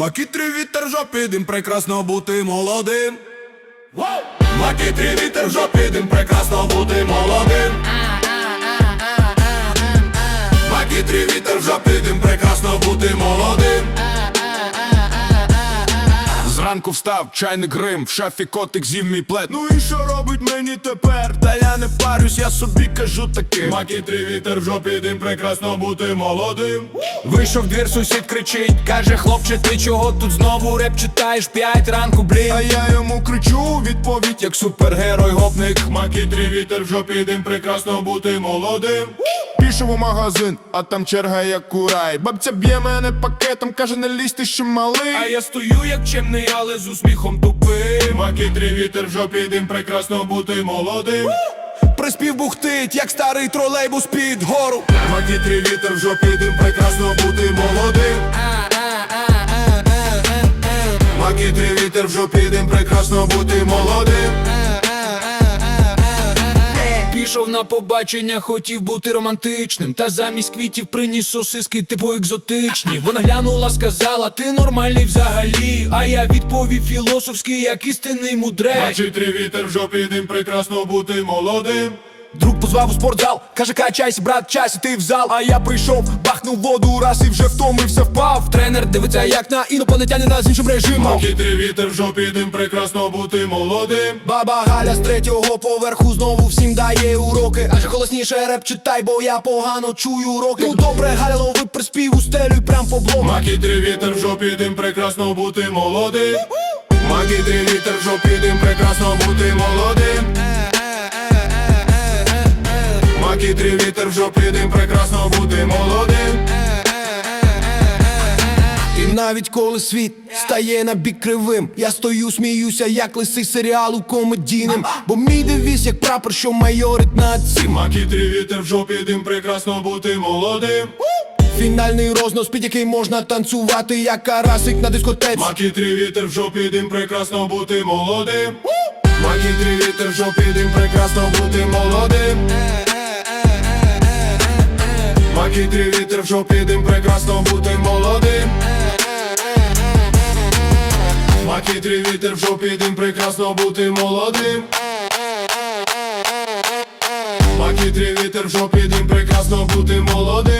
Макітрі вітер в жопі, дим прекрасно бути молодим. Макітрі вітер в жопі, дим прекрасно бути молодим. Макітрі вітер в жопі, дим прекрасно бути молодим. Зранку встав, чайник грим, в шафі котик з'їв мій плед. Ну і що робить мені тепер? Та я парюсь, я собі кажу таки. Макітрі вітер в жопі, дим прекрасно бути молодим. Вийшов двір, сусід кричить, каже, хлопче, ти чого тут знову реп читаєш п'ять ранку, блін. А я йому кричу, відповідь, як супергерой гопник. Макітрі вітер в жопі, дим прекрасно бути молодим. Пішов у магазин, а там черга як курай. Бабця б'є мене пакетом, каже, не лізь ти ще малий. А я стою як чемний, але з усміхом тупим. Макітрі вітер в жопі, дим прекрасно бути молодим. Приспів бухтить, як старий тролейбус під гору. Макітрі вітер в жопі, дим прекрасно бути молодим. Макітрі вітер в жопі, дим прекрасно бути молодим. Пішов на побачення, хотів бути романтичним. Та замість квітів приніс сосиски, типу екзотичні. Вона глянула, сказала, ти нормальний взагалі. А я відповів філософський, як істинний мудрець. Бачить вітер в жопі, дим прекрасно бути молодим. Друг позвав у спортзал, каже, качайся, брат, час іти в зал. А я прийшов, бахнув воду раз і вже втомився, впав. Тренер дивиться, як на інопланетянина з іншим режимом. Хитрий вітер в жопі, дим прекрасно бути молодим. Баба Галя з третього поверху знову всім дає уроки. Аж голосніше реп читай, бо я погано чую уроки. Ну добре, Галя, лови приспів у стелю і прям по блок. Макітрий вітер в жопі, дим прекрасно бути молодим. Макітрий вітер в жопі, дим прекрасно бути молодим. Макітрі вітер в жопі, дим прекрасно бути молодим. І навіть коли світ стає на бік кривим, я стою, сміюся, як лисий серіалу комедійним. Бо мій девіз, як прапор, що майорить над цим. Макітрі вітер в жопі, дим прекрасно бути молодим. Фінальний рознос, під який можна танцювати, як карасик на дискотеці. Макітрі вітер в жопі, дим прекрасно бути молодим. Макітрі вітер в жопі, дим прекрасно бути молодим. Макітрі вітер в жопі, дим прекрасно бути молодим. Макітрі вітер в жопі, дим прекрасно бути молодим. Макітрі вітер в жопі, дим прекрасно бути молодим.